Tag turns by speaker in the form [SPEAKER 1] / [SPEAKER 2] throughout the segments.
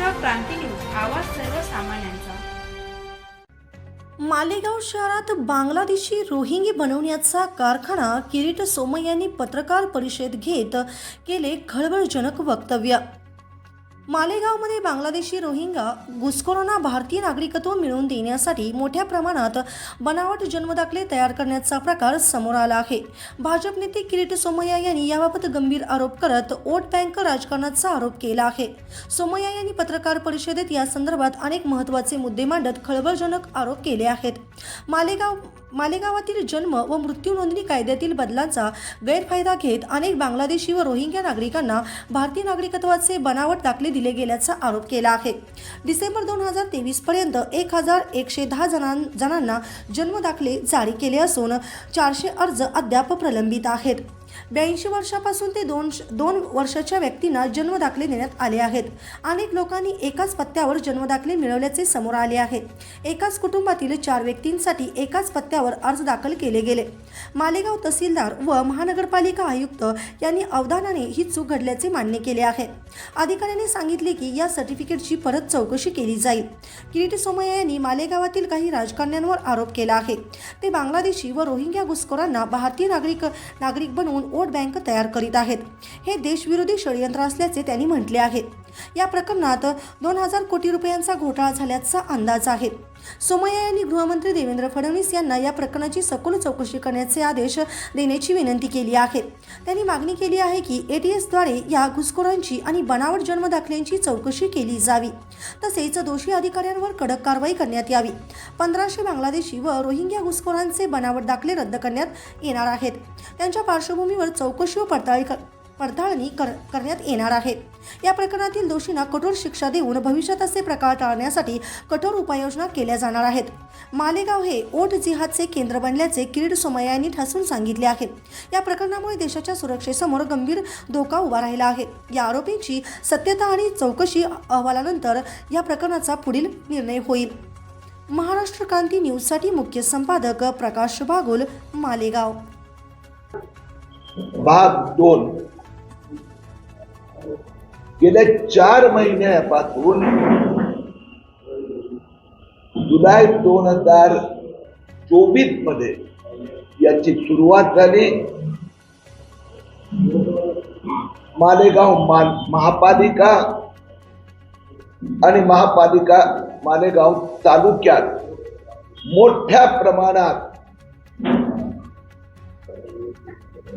[SPEAKER 1] Maharashtra Kranti news आवाज सर्वसामान्यांचा.
[SPEAKER 2] मालेगाव शहरात बांगलादेशी रोहिंगी बनवण्याचा कारखाना किरीट सोमय्यांनी पत्रकार परिषद घेत केले खळबळजनक वक्तव्य. मालेगावमध्ये बांगलादेशी रोहिंगा घुसखोरांना भारतीय नागरिकत्व मिळवून देण्यासाठी मोठ्या प्रमाणात बनावट जन्मदाखले तयार करण्याचा प्रकार समोर आला आहे. भाजप नेते किरीट सोमय्या यांनी याबाबत गंभीर आरोप करत वोट बँक राजकारणाचा आरोप केला आहे. सोमय्या यांनी पत्रकार परिषदेत या संदर्भात अनेक महत्त्वाचे मुद्दे मांडत खळबळजनक आरोप केले आहेत. मालेगाव मालेगावातील जन्म व मृत्यू नोंदणी कायद्यातील बदलांचा गैरफायदा घेत अनेक बांगलादेशी व रोहिंग्या नागरिकांना भारतीय नागरिकत्वाचे बनावट दाखले दिले गेल्याचा आरोप केला आहे. डिसेंबर दोन हजार तेवीस पर्यंत एक हजार एकशे दहा जणां जणांना जन्मदाखले जारी केले असून चारशे अर्ज अद्याप प्रलंबित आहेत. ब्याऐंशी वर्षापासून ते दोन दोन वर्षाच्या व्यक्तींना जन्मदाखले देण्यात आले आहेत. अनेक लोकांनी एकाच पत्त्यावर जन्मदाखले मिळवल्याचे समोर आले आहे. एकाच कुटुंबातील चार व्यक्तींसाठी एकाच पत्त्यावर अर्ज दाखल केले गेले. मालेगाव तहसीलदार व महानगरपालिका आयुक्त यांनी अवधानाने ही चूक घडल्याचे मान्य केले आहे. अधिकाऱ्यांनी सांगितले की या सर्टिफिकेटची परत चौकशी केली जाईल. किरीट सोमय्या यांनी मालेगावातील काही राजकारण्यांवर आरोप केला आहे. ते बांगलादेशी व रोहिंग्या घुसखोरांना भारतीय नागरिक नागरिक बनवून वोट बँक तयार करीत आहेत. हे देशविरोधी षडयंत्र असल्याचे त्यांनी म्हटले आहे. या प्रकरणात दोन हजार कोटी रुपयांचा घोटाळा झाल्याचा अंदाज आहे. सोमय्या यांनी गृहमंत्री देवेंद्र फडणवीस यांना या प्रकरणाची सखोल चौकशी करण्याचे आदेश देण्याची विनंती केली आहे. त्यांनी मागणी केली आहे की एटीएसद्वारे या घुसखोरांची आणि बनावट जन्मदाखल्यांची चौकशी केली जावी. तसेच दोषी अधिकाऱ्यांवर कडक कारवाई करण्यात यावी. पंधराशे बांगलादेशी व रोहिंग्या घुसखोरांचे बनावट दाखले रद्द करण्यात येणार आहेत. त्यांच्या पार्श्वभूमीवर चौकशी व पडताळी कर- पडताळणी कर करण्यात येणार आहे या प्रकरणातील दोषींना कठोर शिक्षा देऊन भविष्यात असे प्रकार टाळण्यासाठी कठोर उपाययोजना केल्या जाणार आहेत. मालेगाव हे ओट जिहादचे केंद्र बनल्याचे किरीट सोमय्या यांनी सांगितले आहे. या प्रकरणामुळे देशाच्या सुरक्षेसमोर गंभीर धोका उभा राहिला आहे. या आरोपींची सत्यता आणि चौकशी अहवालानंतर या प्रकरणाचा पुढील निर्णय होईल. महाराष्ट्र क्रांती न्यूजसाठी मुख्य संपादक प्रकाश बागुल मालेगाव.
[SPEAKER 3] भाग दोन. गेल्या चार महिन्यापासून जुलै दोन हजार चोवीसमध्ये याची सुरुवात झाली. मालेगाव मा महापालिका आणि महापालिका मालेगाव तालुक्यात मोठ्या प्रमाणात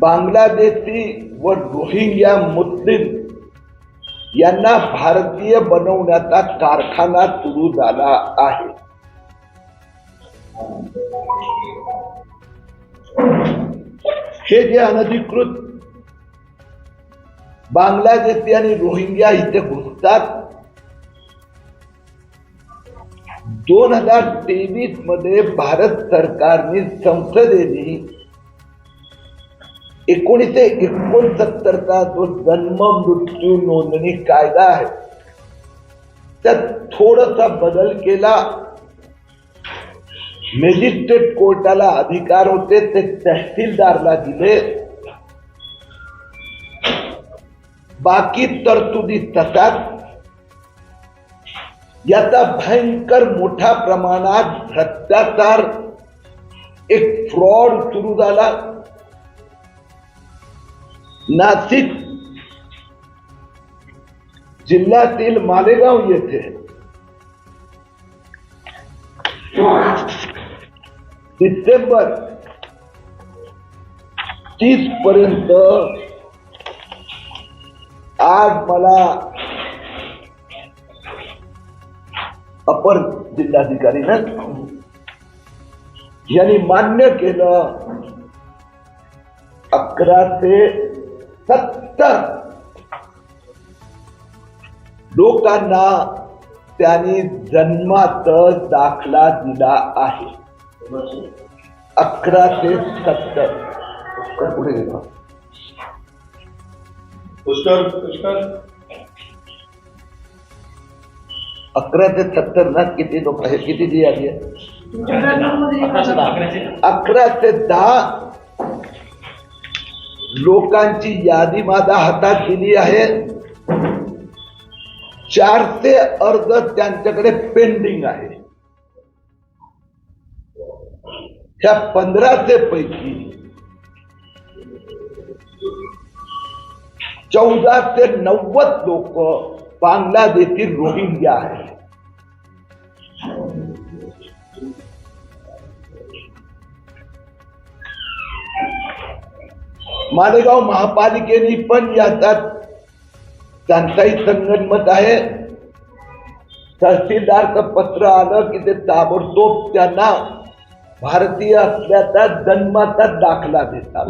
[SPEAKER 3] बांगलादेशी व रोहिंग्या मुस्लिम यांना भारतीय बनवण्याचा कारखाना सुरू झाला आहे. हे जे अनधिकृत बांगलादेशी आणि रोहिंग्या इथे घुसतात दोन हजार तेवीसमध्ये भारत सरकारने संसदेने एकोणीसशे एकोणसत्तरचा जो जन्म, मृत्यू नोंदणी कायदा आहे, त्यात थोडासा बदल केला. मॅजिस्ट्रेट कोर्टाला अधिकार होते, ते तहसीलदारला दिले. बाकी तरतुदी तसाच. याचा भयंकर मोठ्या प्रमाणात भ्रष्टाचार, एक फ्रॉड सुरू झाला. नाशिक जिल्ह्यातील मालेगाव येथे डिसेंबर तीस पर्यंत आज मला अपर जिल्हाधिकारीनं यांनी मान्य केलं अकरा ते सत्तर. लोकांना त्यांनी जन्मात दाखला दिला आहे. अकराशे सत्तर. पुढे गेलो. अकरा ते सत्तर ना किती लोक आहेत? किती जी आली आहे? अकरा ते दहा लोकांची यादी माझ्या हातात दिली आहे. चारशे अर्ज़ त्यांच्याकडे पेंडिंग आहे. ह्या पंधराशे पैकी चौदा ते नव्वद लोक बांगलादेशी रोहिंग्या आहेत. मालेगाव महापालिकेने पण याच्यात त्यांचाही संगनमत आहे. तहसीलदारचं पत्र आलं की ते ताबडतोब त्यांना भारतीय असल्याचा जन्माचा दाखला देतात.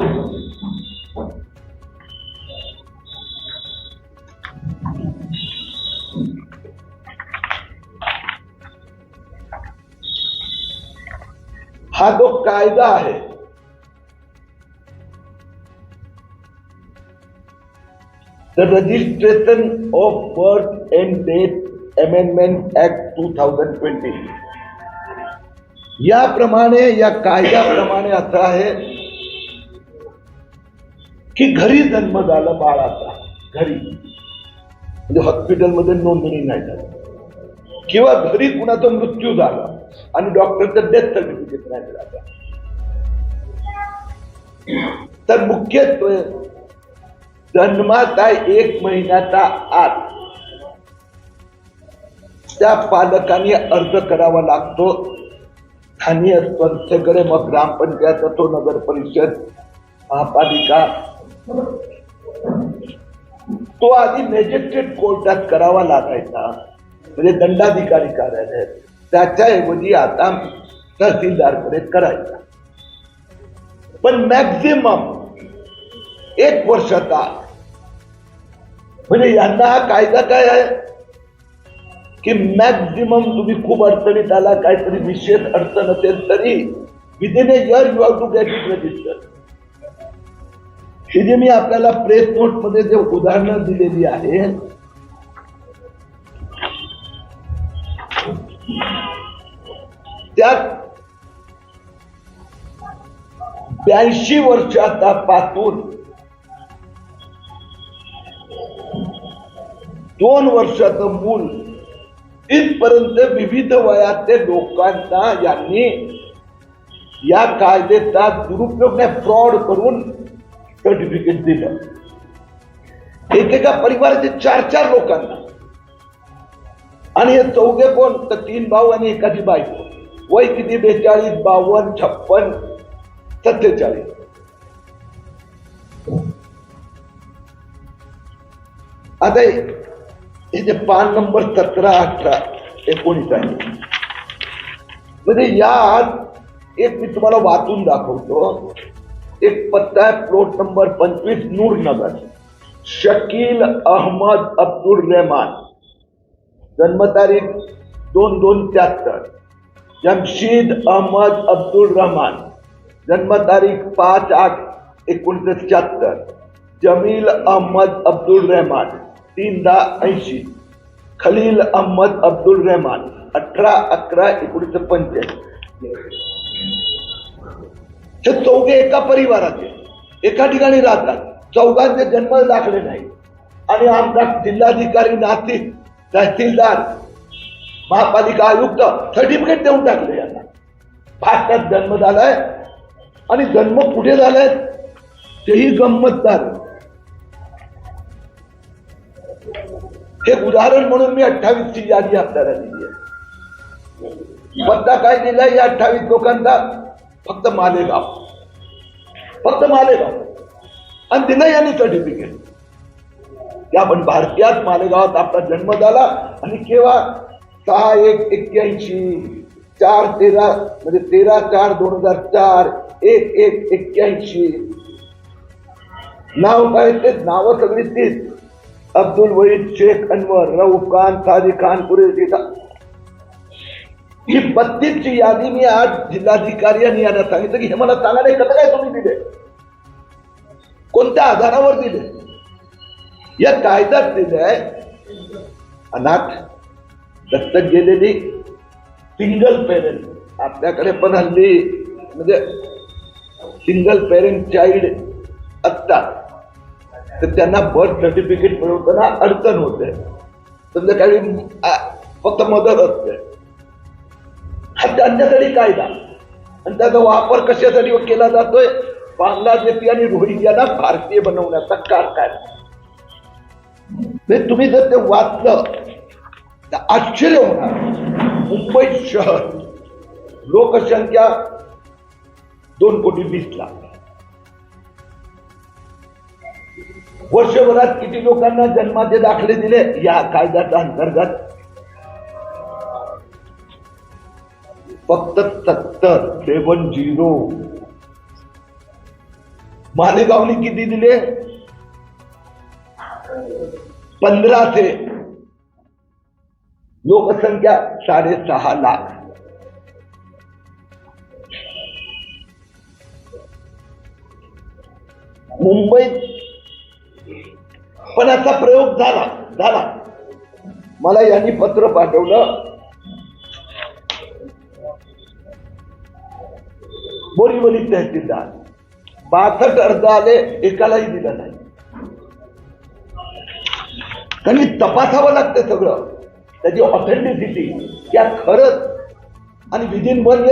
[SPEAKER 3] हा जो कायदा आहे the registration of birth and death amendment act 2020 याप्रमाणे या कायद्याप्रमाणे असं आहे की घरी जन्म झाला बाळाचा घरी. म्हणजे हॉस्पिटलमध्ये नोंदणी नाही झाली. किंवा घरी कुणाचा मृत्यू झाला आणि डॉक्टरचं डेथ सर्टिफिकेट नाही मिळालं तर मुख्यत्वे जन्माचा एक महिन्याचा आत त्या पालकांनी अर्ज करावा लागतो. स्थानीय संस्थेकडे मग ग्रामपंचायत असो नगर परिषद महापालिका तो आधी मॅजिस्ट्रेट कोर्टात करावा लागायचा. म्हणजे दंडाधिकारी कार्यालय. त्याच्याऐवजी आता तहसीलदारकडे करायचा. पण मॅक्झिमम एक वर्षाचा म्हणजे यांना हा कायदा काय आहे? की मॅक्झिमम तुम्ही खूप अडचणीत आला काहीतरी विशेष अडचण असेल तरी within a year you have to get it register हे जे मी आपल्याला प्रेस नोटमध्ये जे उदाहरणं दिलेली आहे त्यात ब्याऐंशी वर्षाचा पासून दोन वर्षाचं मूल. इथपर्यंत विविध वयातल्या लोकांना यांनी या कायद्याचा दुरुपयोग नाही फ्रॉड करून सर्टिफिकेट दिलं. एकेका परिवाराचे चार चार लोकांना. आणि हे चौघे कोण? तर तीन भाऊ आणि एकाची बायको. वय किती? बेचाळीस बावन्न छप्पन सत्तेचाळीस. आता जे पान नंबर सतरा अठरा एकोणीस आहे म्हणजे यात एक मी तुम्हाला वाचून दाखवतो एक पत्ता आहे प्लॉट नंबर पंचवीस नूर नगर शकील अहमद अब्दुल रहमान। जन्मतारीख दोन दोन त्र्याहत्तर। जमशीद अहमद अब्दुल रहमान। जन्मतारीख पाच आठ एकोणीसशे शहात्तर जमील अहमद अब्दुल रहमान। तीन दहा ऐंशी. खलील अहमद अब्दुल रहमान अठरा अकरा एकोणीसशे पंच्याऐंशी. हे चौघे एका परिवाराचे एका ठिकाणी राहतात. चौघांचे जन्म दाखले नाही आणि आमचा जिल्हाधिकारी नाशिक तहसीलदार महापालिका आयुक्त सर्टिफिकेट देऊन टाकले यांना. भारतात जन्म झालाय आणि जन्म कुठे झालाय तेही गंमतदार. हे उदाहरण म्हणून मी अठ्ठावीस ची यादी आपल्याला दिली आहे. पत्ता काय दिलाय या अठ्ठावीस लोकांचा फक्त मालेगाव. फक्त मालेगाव. आणि दिलं यांनी सर्टिफिकेट त्या आपण भारतीयात मालेगावात आपला जन्म झाला आणि केव्हा सहा एक एक्क्याऐंशी चार तेरा म्हणजे तेरा चार दोन हजार चार एक एक एक्क्याऐंशी. नाव काय तेच नावं सगळी तीच. अब्दुल वहीद शेख अनवर रऊफ खान ताजी खान कुरेशी ही बत्तीसची यादी मी आज जिल्हाधिकारी यांनी यांना सांगितलं की हे मला सांगा नाही कसं काय तुम्ही दिले? कोणत्या आधारावर दिले? या कायद्यात दिलंय अनाथ दत्तक गेलेली सिंगल पेरेंट आपल्याकडे पण हल्ली म्हणजे सिंगल पेरेंट चाइल्ड असतात तर त्यांना बर्थ सर्टिफिकेट मिळवताना अडचण होते. संध्याकाळी फक्त मदत असते. हा त्यांच्यासाठी कायदा. आणि त्याचा वापर कशासाठी केला जातोय? बांगलादेशी आणि रोहिंग्याला भारतीय बनवण्याचा कारखाना. म्हणजे तुम्ही जर ते वाचलं तर आश्चर्य होणार. मुंबई शहर लोकसंख्या दोन कोटी वीस लाख. वर्षभरात किती लोकांना जन्माचे दाखले दिले? या कायद्याच्या अंतर्गत फक्त सत्तर सेवन झिरो. मालेगावने किती दिले? पंधराशे लोकसंख्या साडेसहा लाख. मुंबईत पण याचा प्रयोग झाला झाला. मला यांनी पत्र पाठवलं. बोरीवली तहसीलदार. बासष्ट अर्ज आले एकालाही दिलं नाही. त्यांनी तपासावं लागतं सगळं. त्याची ऑथेंटिसिटी त्या खरंच आणि विदिन वन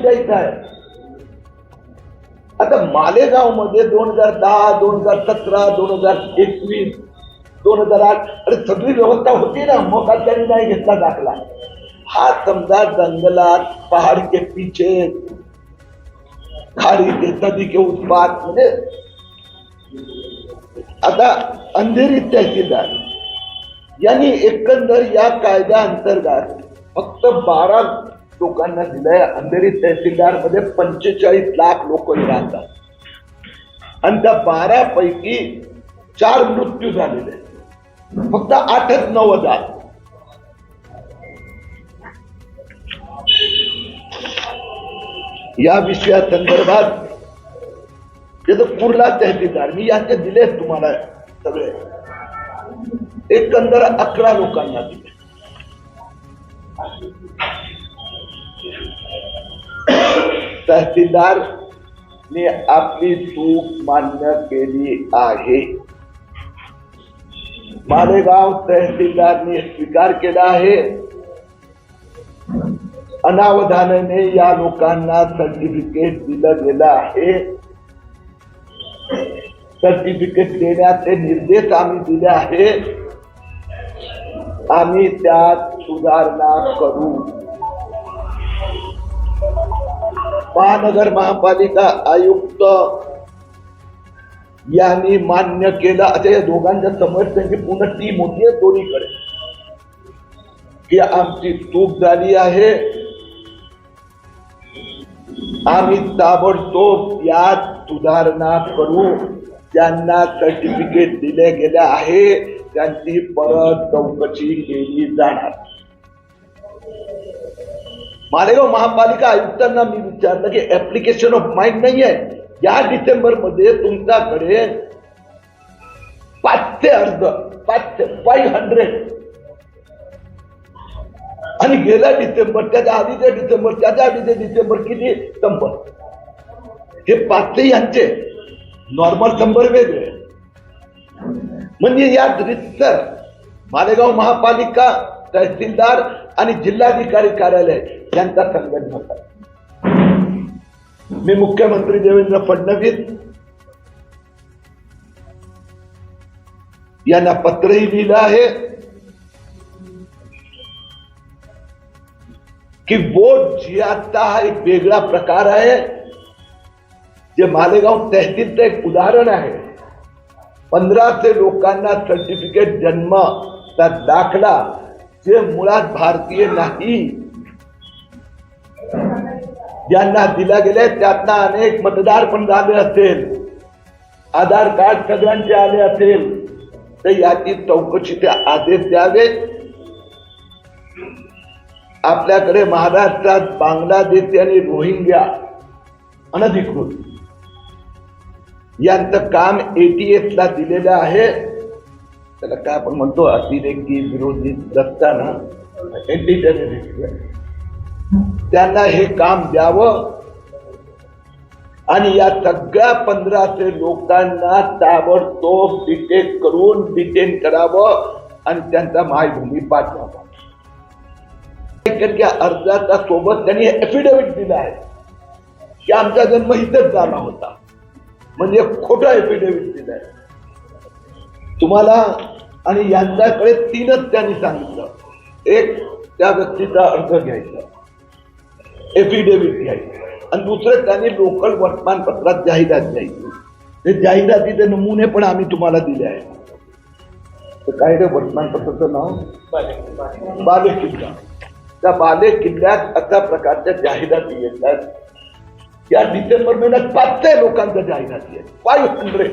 [SPEAKER 3] द्यायचं आहे. आता मालेगावमध्ये दोन हजार दहा दोन हजार सतरा दोन हजार एकवीस दोन हजार आठ अरे सगळी व्यवस्था होती ना. मग त्यांनी नाही घेतला दाखला. हा समजा जंगलात पहाड के पीछे खाडी के नदी के उत्पाद म्हणजे आता अंधेरी तहसीलदार यांनी एकंदर या कायद्या अंतर्गत फक्त बारा लोकांना दिलंय. अंधेरी तहसीलदारमध्ये पंचेचाळीस लाख लोक राहतात. आणि त्या बारा पैकी चार मृत्यू झालेले फक्त आठच नऊ हजार. या विषया संदर्भात त्याचं कुर्ला तहसीलदार मी यांचे दिले तुम्हाला सगळे. एकंदर अकरा लोकांना दिले. तहसीलदारने आपली चूक मान्य केली आहे. मालेगाव तहसीलदारने स्वीकार केला आहे. अनावधानाने या लोकांना सर्टिफिकेट दिलं गेलं आहे. सर्टिफिकेट देण्याचे निर्देश आम्ही दिले आहेत. आम्ही त्यात सुधारणा करू. महानगर महापालिका आयुक्त यांनी मान्य केलं. आता या दोघांच्या समोर त्यांची पूर्ण टीम होती आहे दोन्हीकडे. की आमची चूक झाली आहे. आम्ही ताबडतोब यात सुधारणा करू. ज्यांना सर्टिफिकेट दिले गेले आहे. त्यांची परत चौकशी केली जाणार. मालेगाव महापालिका आयुक्तांना मी विचारलं की ऍप्लिकेशन ऑफ माइंड नाही आहे या डिसेंबरमध्ये तुमच्याकडे पाचशे अर्ज पाचशे फाईव्ह हंड्रेड आणि गेल्या डिसेंबर त्याच्या आधीचे डिसेंबर त्याच्या आधीचे डिसेंबर किती? शंभर. हे पाचशे यांचे. नॉर्मल शंभर वेगळे. म्हणजे या रितसर मालेगाव महापालिका तहसीलदार आणि जिल्हाधिकारी कार्यालय मी मुख्यमंत्री देवेंद्र फडणवीस, यांना पत्रही लिहिलं आहे की वोट हा एक वेगळा प्रकार आहे, जे मालेगाव तहसीलचं एक उदाहरण आहे. पंधराशे लोकांना सर्टिफिकेट जन्म चा दाखला जे मुळात भारतीय नाही ज्यांना दिल्या गेले त्यातनं अनेक मतदार पण झाले असेल आधार कार्ड सगळ्यांचे आले असेल. तर याची चौकशीचे आदेश द्यावे. आपल्याकडे महाराष्ट्रात बांगलादेशी आणि रोहिंग्या अनधिकृत. यांचं काम एटीएस ला दिलेलं आहे. त्याला काय आपण म्हणतो अतिरेकी विरोधी दस्ताना. अँटी त्यांना हे काम द्यावं. आणि या सगळ्या पंधराशे लोकांना ताबडतोब डिटेन करून डिटेन करावं आणि त्यांचा मायभूमी पाठवावा. अर्जाचा सोबत त्यांनी एफिडेव्हिट दिला आहे. की आमचा जन्म इथंच झाला होता. म्हणजे खोटा एफिडेव्हिट दिलाय तुम्हाला आणि यांच्याकडे तीनच त्यांनी सांगितलं. एक त्या व्यक्तीचा अर्ज घ्यायचा. एफिडेव्हिट घ्यायचं. आणि दुसरं त्यांनी लोकल वर्तमानपत्रात जाहिरात द्यायची. ते जाहिरातीचे नमुने पण आम्ही तुम्हाला दिले आहेत. तर काय रे वर्तमानपत्राचं नाव? बाले किल्ला त्या बाले किल्ल्यात अशा प्रकारच्या जाहिराती येतात. या डिसेंबर महिन्यात पाचशे लोकांच्या जाहिराती आहेत फाईव्ह हंड्रेड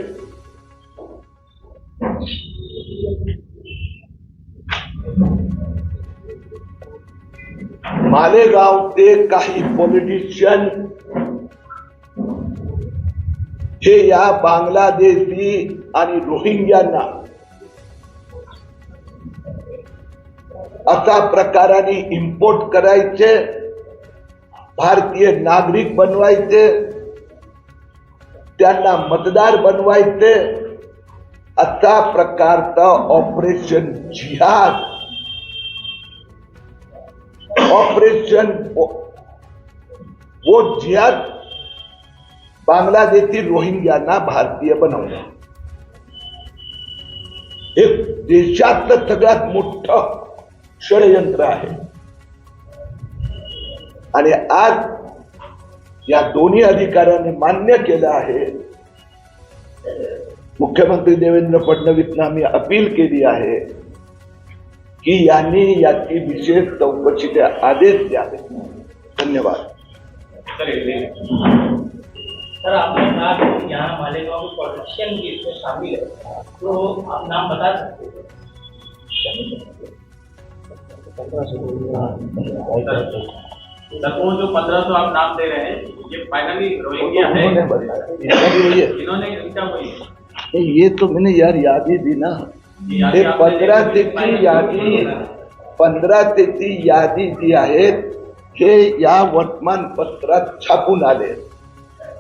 [SPEAKER 3] मालेगावचे काही पॉलिटिशियन हे या बांगलादेशी आणि रोहिंग्यांना अशा प्रकाराने इम्पोर्ट करायचे भारतीय नागरिक बनवायचे त्यांना मतदार बनवायचे. अशा प्रकारचं ऑपरेशन जिहाद. ऑपरेशन वो जिहाद बांगलादेशी रोहिंग्यांना भारतीय बनवलं. हे देशातलं सगळ्यात मोठं षडयंत्र आहे. आणि आज या दोन्ही अधिकाऱ्यांनी मान्य केलं आहे. मुख्यमंत्री देवेंद्र फडणवीसना आम्ही अपील केली आहे. की यांनी याची विशेष चौकशीचे आदेश द्यावे धन्यवाद।
[SPEAKER 4] सर
[SPEAKER 5] आपने कहा कि यहाँ मालेगांव में भी इसमें शामिल है। तो आप नाम बता सकते हो?
[SPEAKER 4] जो पंद्रह सौ आप नाम दे रहे हैं ये फाइनली रोहिंग्या है।
[SPEAKER 3] है।
[SPEAKER 4] इन्होंने
[SPEAKER 3] ये तो मैंने यार यादी दी ना
[SPEAKER 4] ये
[SPEAKER 3] हे पंधरा तेची यादी पंधरा तेची यादी जी आहे हे या वर्तमानपत्रात छापून आले.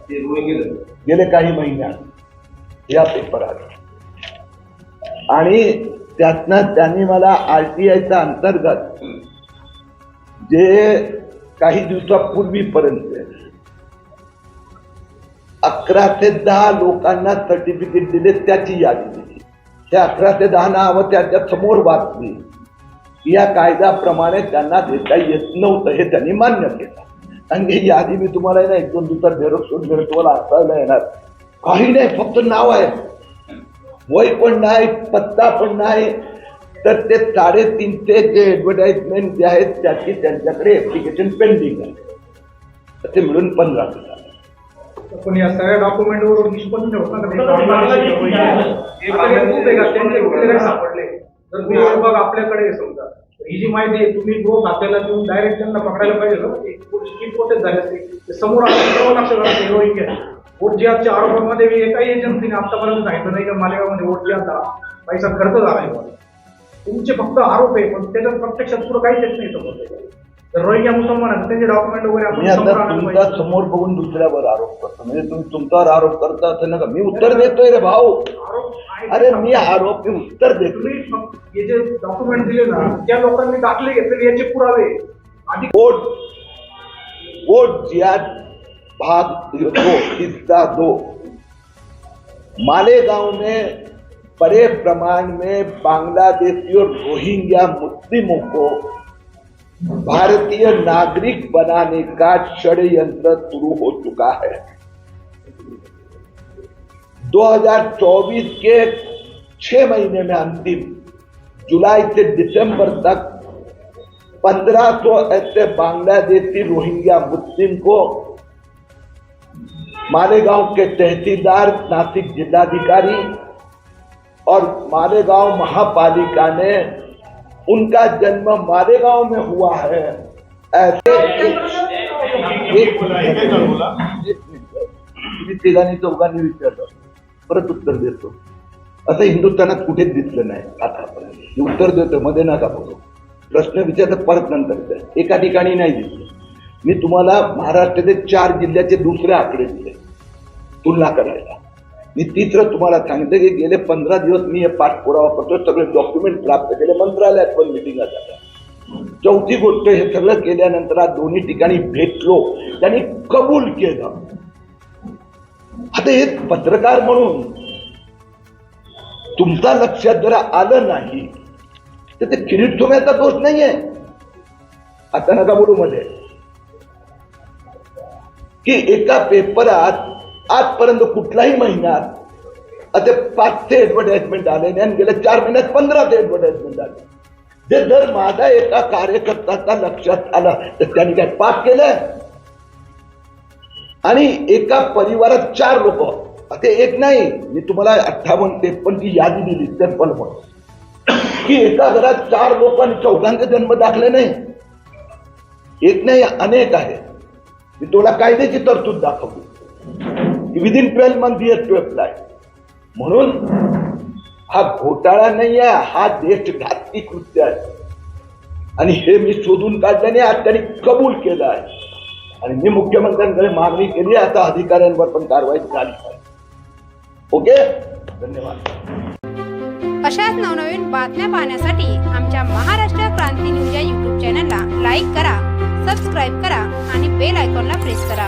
[SPEAKER 3] गेले काही महिन्यात. या पेपरात आणि त्यातनं त्यांनी मला आरटीआयच्या अंतर्गत जे काही दिवसापूर्वीपर्यंत अकरा ते दहा लोकांना सर्टिफिकेट दिले त्याची यादी दिली. त्या अकरा ते दहा नावं त्याच्यासमोर वाचली या कायद्याप्रमाणे त्यांना देता येत नव्हतं हे त्यांनी मान्य केलं. आणि यादी मी तुम्हाला ना एक दोन दिवसात झेरोक्सून घेऊन तुम्हाला असायला येणार. काही नाही फक्त नाव आहे. वय पण नाही पत्ता पण नाही. तर ते साडेतीनशे जे ॲडव्हर्टाईजमेंट जे आहेत त्याची त्यांच्याकडे ॲप्लिकेशन पेंडिंग आहे. ते मिळून पंधरा दिवसात.
[SPEAKER 6] पण या सगळ्या डॉक्युमेंट वरून निष्पन्न होतं ना ते बांगलादेशी रोहिंग्या. एक तरी proof आहे का त्यांचे कुठले काही सापडले. तुम्ही बघ आपल्याकडे आहे समजा ही जी माहिती आहे तुम्ही गृह खात्याला देऊन डायरेक्ट त्यांना पकडायला पाहिजे किती प्रोसेस झाली असते. समोर घालतो रोहिंग्या वोट जिहादच्या आरोपामध्ये एकाही एजन्सीने आतापर्यंत सांगितलं नाही का मालेगावमध्ये वोट जिहादचा पैसा खर्च झाला आहे. तुमचे फक्त आरोप आहे पण त्याच्यात प्रत्यक्षात पुढे काहीच येत नाही समोर त्यांचे डॉक्युमेंट वगैरे
[SPEAKER 3] मी
[SPEAKER 6] समोर
[SPEAKER 3] आता तुमचा
[SPEAKER 6] पाहिजे.
[SPEAKER 3] समोर बघून दुसऱ्यावर आरोप करतो. म्हणजे तुम्ही तुमच्यावर आरोप करता असं नका. मी उत्तर देतोय रे भाऊ.
[SPEAKER 6] आरोप आहे.
[SPEAKER 3] अरे मी आरोप मी उत्तर
[SPEAKER 6] तुम्ही फक्त हे जे डॉक्युमेंट दिले ना त्या लोकांनी दाखले घेतलेले याचे पुरावे. आधी
[SPEAKER 3] वोट वोट जिहाद भाग दो हिस्सा दो. मालेगांव में बड़े प्रमाण में बांग्लादेशी और रोहिंग्या मुस्लिमों को भारतीय नागरिक बनाने का षड्यंत्र शुरू हो चुका है। 2024 के छह महीने में अंतिम, जुलाई से दिसंबर तक 1500 तो ऐसे बांग्लादेशी रोहिंग्या मुस्लिम को मालेगांव के तहसीलदार, नासिक जिलाधिकारी और मालेगांव महापालिका ने उनका जन्म मालेगांव में हुआ है। ऐसे तिघांनी चौघांनी विचारलं परत उत्तर देतो। असं हिंदुस्थानात कुठेच दिसलं नाही आतापर्यंत मी उत्तर देतो मध्ये नका बघू प्रश्न विचारता परत नंतर विचार. एका ठिकाणी नाही दिसलं. मी तुम्हाला महाराष्ट्राचे चार जिल्ह्याचे दुसरे आकडे दिले. तुलना करायला. मी तिसरं तुम्हाला सांगितलं की गेले पंधरा दिवस मी हे पाठपुरावा करतो सगळे डॉक्युमेंट प्राप्त केले मंत्रालयात पण मिटिंगा झाल्या चौथी गोष्ट हे सगळं केल्यानंतर आज दोन्ही ठिकाणी भेटलो त्यांनी कबूल केलं. आता हे पत्रकार म्हणून तुमचा लक्षात जर आलं नाही तर ते किरीट सोम्याचा दोष नाहीये. आता नका बोलू मध्ये. की एका पेपरात आजपर्यंत कुठल्याही महिन्यात आता पाचशे ऍडव्हर्टाइजमेंट आले आणि गेल्या चार महिन्यात पंधरा ते ऍडव्हर्टाइजमेंट आले. जे जर माझा एका कार्यकर्त्याचा लक्षात आला तर त्यांनी काय पाठ केलं आणि एका परिवारात चार लोक ते एक नाही मी तुम्हाला अठ्ठावन्न तेपन्नची यादी दिली त्रेपन्न पण की एका घरात चार लोक आणि चौघांचे जन्म दाखले नाही. एक नाही अनेक आहे. मी तुला कायद्याची तरतूद दाखवली within twelve month year to apply म्हणून हा घोटाळा नाही आहे हा देशघातकी कृत्य आहे. आणि हे मी शोधून काढल्याने आज त्यांनी कबूल केलं आहे. आणि मी मुख्यमंत्र्यांकडे मागणी केली आहे, आता अधिकाऱ्यांवर पण कारवाई झाली पाहिजे ओके? धन्यवाद.
[SPEAKER 7] अशाच नवनवीन बातम्या पाहण्यासाठी आमच्या महाराष्ट्र क्रांती न्यूज या यूट्यूब चॅनलला लाईक करा सबस्क्राईब करा आणि बेल आयकॉनला प्रेस करा.